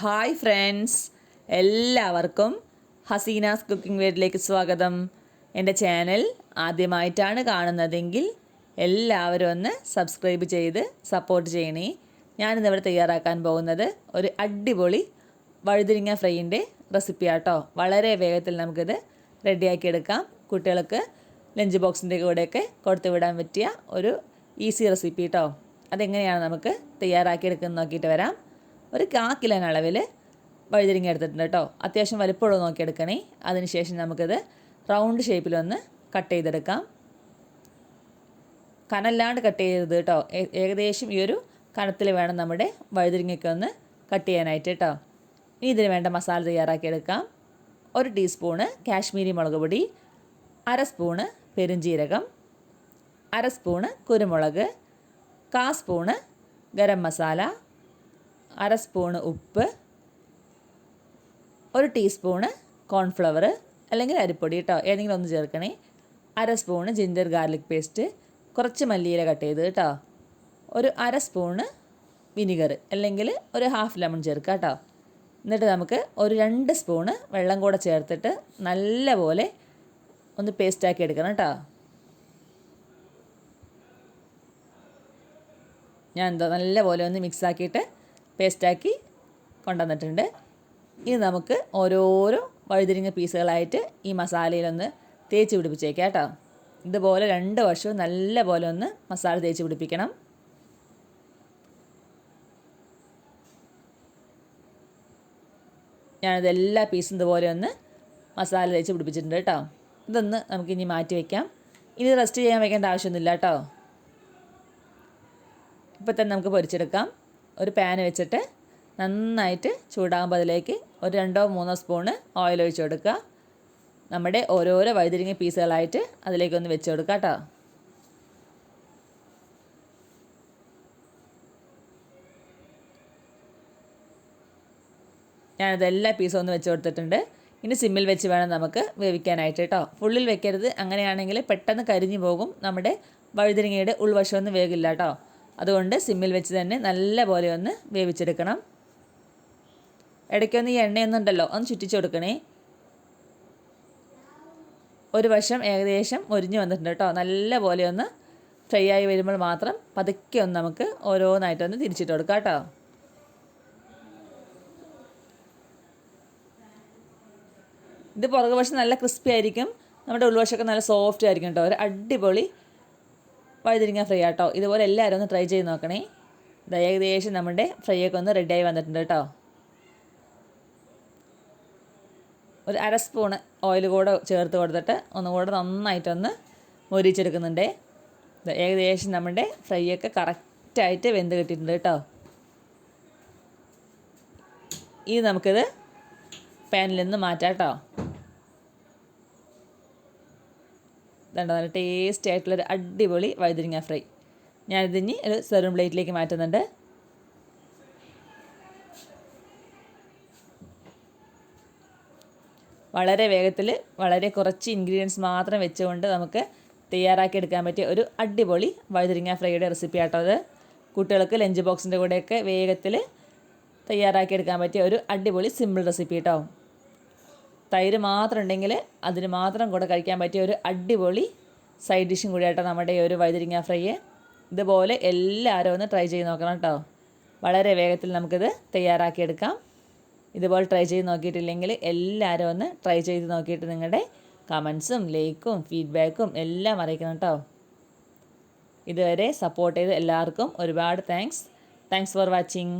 Hi friends. എല്ലാവർക്കും Hasina's cooking വേഡിലേക്ക് സ്വാഗതം. എന്റെ ചാനൽ ആദ്യമായിട്ടാണ് കാണുന്നതെങ്കിൽ എല്ലാവരും ഒന്ന് സബ്സ്ക്രൈബ് ചെയ്ത് സപ്പോർട്ട് ചെയ്യണേ. ഞാനിന്നിവിടെ തയ്യാറാക്കാൻ പോകുന്നത് ഒരു അടിപൊളി വഴുതിരിങ്ങ ഫ്രൈയിന്റെ റെസിപ്പിയാട്ടോ. വളരെ വേഗത്തിൽ നമുക്കിത് റെഡിയാക്കി എടുക്കാം കുട്ടികൾക്ക് ലഞ്ച് ബോക്സിന്റെ കൂടെയൊക്കെ കൊടുത്തു വിടാൻ പറ്റിയ ഒരു ഈസി റെസിപ്പി കേട്ടോ അതെങ്ങനെയാണ് നമുക്ക് തയ്യാറാക്കി എടുക്കുന്നത് നോക്കിയിട്ട് വരാം. ഒരു കാ കിലോൻ അളവിൽ വഴുതിരിങ്ങ എടുത്തിട്ടുണ്ട് കേട്ടോ. അത്യാവശ്യം വലിപ്പമുള്ളത് നോക്കിയെടുക്കണേ. അതിനുശേഷം നമുക്കിത് റൗണ്ട് ഷേപ്പിൽ ഒന്ന് കട്ട് ചെയ്തെടുക്കാം. കനല്ലാണ്ട് കട്ട് ചെയ്തത് കേട്ടോ. ഏകദേശം ഈ ഒരു കനത്തിൽ വേണം നമ്മുടെ വഴുതിരിങ്ങയ്ക്ക് ഒന്ന് കട്ട് ചെയ്യാനായിട്ട് കേട്ടോ. ഇനി ഇതിന് വേണ്ട മസാല തയ്യാറാക്കിയെടുക്കാം. ഒരു ടീസ്പൂണ് കാശ്മീരി മുളക് പൊടി അര സ്പൂണ് പെരുംജീരകം അര സ്പൂണ് കുരുമുളക് കാ സ്പൂണ് ഗരം മസാല അര സ്പൂണ് ഉപ്പ് ഒരു ടീസ്പൂണ് കോൺഫ്ലവർ അല്ലെങ്കിൽ അരിപ്പൊടി കേട്ടോ ഏതെങ്കിലും ഒന്ന് ചേർക്കണേ. അര സ്പൂണ് ജിഞ്ചർ ഗാർലിക് പേസ്റ്റ് കുറച്ച് മല്ലിയില കട്ട് ചെയ്ത് കേട്ടോ ഒരു അര സ്പൂണ് വിനിഗർ അല്ലെങ്കിൽ ഒരു ഹാഫ് ലെമൺ ചേർക്കുക കേട്ടോ എന്നിട്ട് നമുക്ക് ഒരു രണ്ട് സ്പൂണ് വെള്ളം കൂടെ ചേർത്തിട്ട് നല്ലപോലെ ഒന്ന് പേസ്റ്റാക്കി എടുക്കണം കേട്ടോ ഞാൻ എന്താ നല്ലപോലെ ഒന്ന് മിക്സ് ആക്കിയിട്ട് പേസ്റ്റാക്കി കൊണ്ടുവന്നിട്ടുണ്ട്. ഇനി നമുക്ക് ഓരോരോ വഴുതിരിങ്ങ പീസുകളായിട്ട് ഈ മസാലയിലൊന്ന് തേച്ച് പിടിപ്പിച്ചേക്കാം കേട്ടോ. ഇതുപോലെ രണ്ട് വർഷവും നല്ല പോലെ ഒന്ന് മസാല തേച്ച് പിടിപ്പിക്കണം. ഞാനിത് എല്ലാ പീസും ഇതുപോലെ ഒന്ന് മസാല തേച്ച് പിടിപ്പിച്ചിട്ടുണ്ട് കേട്ടോ. ഇതൊന്ന് നമുക്ക് ഇനി മാറ്റി വയ്ക്കാം ഇനി റെസ്റ്റ് ചെയ്യാൻ വയ്ക്കേണ്ട ആവശ്യമൊന്നുമില്ല കേട്ടോ. ഇപ്പം തന്നെ നമുക്ക് പൊരിച്ചെടുക്കാം. ഒരു പാൻ വെച്ചിട്ട് നന്നായിട്ട് ചൂടാകുമ്പോൾ അതിലേക്ക് ഒരു രണ്ടോ മൂന്നോ സ്പൂണ് ഓയിൽ ഒഴിച്ചു കൊടുക്കുക. നമ്മുടെ ഓരോരോ വഴുതിരിങ്ങ പീസുകളായിട്ട് അതിലേക്കൊന്ന് വെച്ച് കൊടുക്കുക കേട്ടോ. ഞാനത് എല്ലാ പീസും ഒന്ന് വെച്ച് കൊടുത്തിട്ടുണ്ട്. ഇനി സിമ്മിൽ വെച്ച് വേണം നമുക്ക് വേവിക്കാനായിട്ട് കേട്ടോ. ഫുള്ളിൽ വെക്കരുത്. അങ്ങനെയാണെങ്കിൽ പെട്ടെന്ന് കരിഞ്ഞു പോകും. നമ്മുടെ വഴുതിരിങ്ങയുടെ ഉൾവശമൊന്നും വേഗില്ല കേട്ടോ. അതുകൊണ്ട് സിമ്മിൽ വെച്ച് തന്നെ നല്ല പോലെ ഒന്ന് വേവിച്ചെടുക്കണം. ഇടയ്ക്കൊന്ന് ഈ എണ്ണയൊന്നുണ്ടല്ലോ ഒന്ന് ചുറ്റിച്ചു കൊടുക്കണേ. ഒരു വശം ഏകദേശം ഒരിഞ്ഞു വന്നിട്ടുണ്ട് കേട്ടോ. നല്ല പോലെ ഒന്ന് ഫ്രൈ ആയി വരുമ്പോൾ മാത്രം പതുക്കെ ഒന്ന് നമുക്ക് ഓരോന്നായിട്ടൊന്ന് തിരിച്ചിട്ട് കൊടുക്കാം കേട്ടോ. ഇത് പുറകുവശം നല്ല ക്രിസ്പി ആയിരിക്കും. നമ്മുടെ ഉൾവശമൊക്കെ നല്ല സോഫ്റ്റ് ആയിരിക്കും കേട്ടോ. ഒരു അടിപൊളി വഴുതിരിങ്ങ ഫ്രൈ ആട്ടോ. ഇതുപോലെ എല്ലാവരും ഒന്ന് ട്രൈ ചെയ്ത് നോക്കണേ. ഏകദേശം നമ്മുടെ ഫ്രൈ ഒക്കെ ഒന്ന് റെഡിയായി വന്നിട്ടുണ്ട് കേട്ടോ ഒരു അര സ്പൂണ് ഓയിൽ കൂടെ ചേർത്ത് കൊടുത്തിട്ട് ഒന്നുകൂടെ നന്നായിട്ടൊന്ന് മൊരിച്ചെടുക്കുന്നുണ്ട്. ഏകദേശം നമ്മുടെ ഫ്രൈ ഒക്കെ കറക്റ്റായിട്ട് വെന്ത് കിട്ടിയിട്ടുണ്ട് കേട്ടോ ഇനി നമുക്കിത് പാനിൽ നിന്ന് മാറ്റാം കേട്ടോ ഇതുണ്ട് നല്ല ടേസ്റ്റി ആയിട്ടുള്ളൊരു അടിപൊളി വഴുതിരിങ്ങ ഫ്രൈ. ഞാനിതിനി ഒരു സെർവ് പ്ലേറ്റിലേക്ക് മാറ്റുന്നുണ്ട്. വളരെ വേഗത്തിൽ വളരെ കുറച്ച് ഇൻഗ്രീഡിയൻസ് മാത്രം വെച്ചുകൊണ്ട് നമുക്ക് തയ്യാറാക്കി എടുക്കാൻ പറ്റിയ ഒരു അടിപൊളി വഴുതിരിങ്ങ ഫ്രൈയുടെ റെസിപ്പി ആട്ടോ അത് കുട്ടികൾക്ക് ലഞ്ച് ബോക്സിന്റെ കൂടെയൊക്കെ വേഗത്തിൽ തയ്യാറാക്കി എടുക്കാൻ പറ്റിയ ഒരു അടിപൊളി സിമ്പിൾ റെസിപ്പി കേട്ടോ തൈര് മാത്രം ഉണ്ടെങ്കിൽ അതിന് മാത്രം കൂടെ കഴിക്കാൻ പറ്റിയ ഒരു അടിപൊളി സൈഡ് ഡിഷും കൂടിയാട്ടോ നമ്മുടെ ഈ ഒരു വൈതിരിങ്ങ ഫ്രൈ ഇതുപോലെ എല്ലാവരും ഒന്ന് ട്രൈ ചെയ്ത് നോക്കണം കേട്ടോ. വളരെ വേഗത്തിൽ നമുക്കിത് തയ്യാറാക്കിയെടുക്കാം. ഇതുപോലെ ട്രൈ ചെയ്ത് നോക്കിയിട്ടില്ലെങ്കിൽ എല്ലാവരും ഒന്ന് ട്രൈ ചെയ്ത് നോക്കിയിട്ട് നിങ്ങളുടെ കമൻസും ലൈക്കും ഫീഡ്ബാക്കും എല്ലാം അറിയിക്കണം കേട്ടോ. ഇതുവരെ സപ്പോർട്ട് ചെയ്ത് എല്ലാവർക്കും ഒരുപാട് താങ്ക്സ് താങ്ക്സ് ഫോർ വാച്ചിങ്